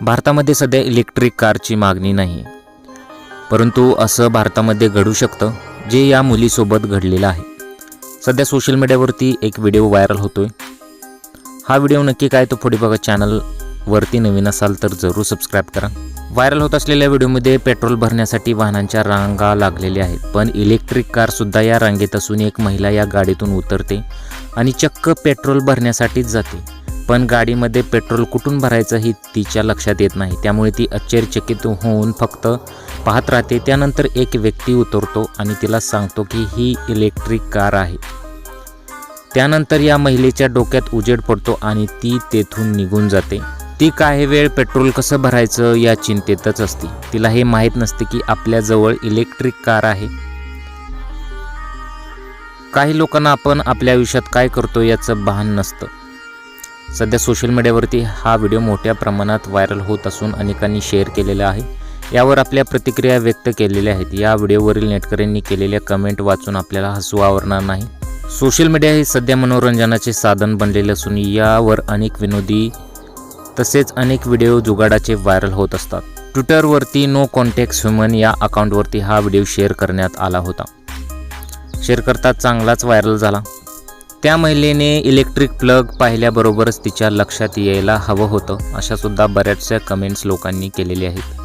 भारतामध्ये सध्या इलेक्ट्रिक कारची मागणी नाही. परंतु असं भारतामध्ये घडू शकतं जे या मुलीसोबत घडलेलं आहे. सध्या सोशल मीडियावरती एक व्हिडिओ व्हायरल होतोय. हा व्हिडिओ नक्की काय तो पुढे बघा. चॅनलवरती नवीन असाल तर जरूर सबस्क्राईब करा. व्हायरल होत असलेल्या व्हिडिओमध्ये पेट्रोल भरण्यासाठी वाहनांच्या रांगा लागलेल्या आहेत. पण इलेक्ट्रिक कारसुद्धा या रांगेत असून एक महिला या गाडीतून उतरते आणि चक्क पेट्रोल भरण्यासाठीच जाते. पण गाडीमध्ये पेट्रोल कुठून भरायचं ही तिच्या लक्षात येत नाही. त्यामुळे ती आश्चर्यचकित होऊन फक्त पाहत राहते. त्यानंतर एक व्यक्ती उतरतो आणि तिला सांगतो की ही इलेक्ट्रिक कार आहे. त्यानंतर या महिलेच्या डोक्यात उजेड पडतो आणि ती तेथून निघून जाते. ती काही वेळ पेट्रोल कसं भरायचं या चिंतेतच असते. तिला हे माहीत नसते की आपल्याजवळ इलेक्ट्रिक कार आहे. काही लोकांना आपण आपल्या आयुष्यात काय करतो याचं भान नसतं. सध्या सोशल मीडियावरती हा व्हिडिओ मोठ्या प्रमाणात व्हायरल होत असून अनेकांनी शेअर केलेला आहे. यावर आपल्या प्रतिक्रिया व्यक्त केलेल्या आहेत. या व्हिडिओवरील नेटकऱ्यांनी केलेल्या कमेंट वाचून आपल्याला हसू आवरणार नाही. सोशल मीडिया हे सध्या मनोरंजनाचे साधन बनलेले असून यावर अनेक विनोदी तसेच अनेक व्हिडिओ जुगाडाचे व्हायरल होत असतात. ट्विटरवरती नो कॉन्टॅक्ट ह्युमन या अकाउंटवरती हा व्हिडिओ शेअर करण्यात आला होता. शेअर करता चांगलाच व्हायरल झाला. त्या महिलेने इलेक्ट्रिक प्लग पाहिल्याबरोबरच तिच्या लक्षात यायला हवं होतं अशासुद्धा बऱ्याचशा कमेंट्स लोकांनी केलेल्या आहेत.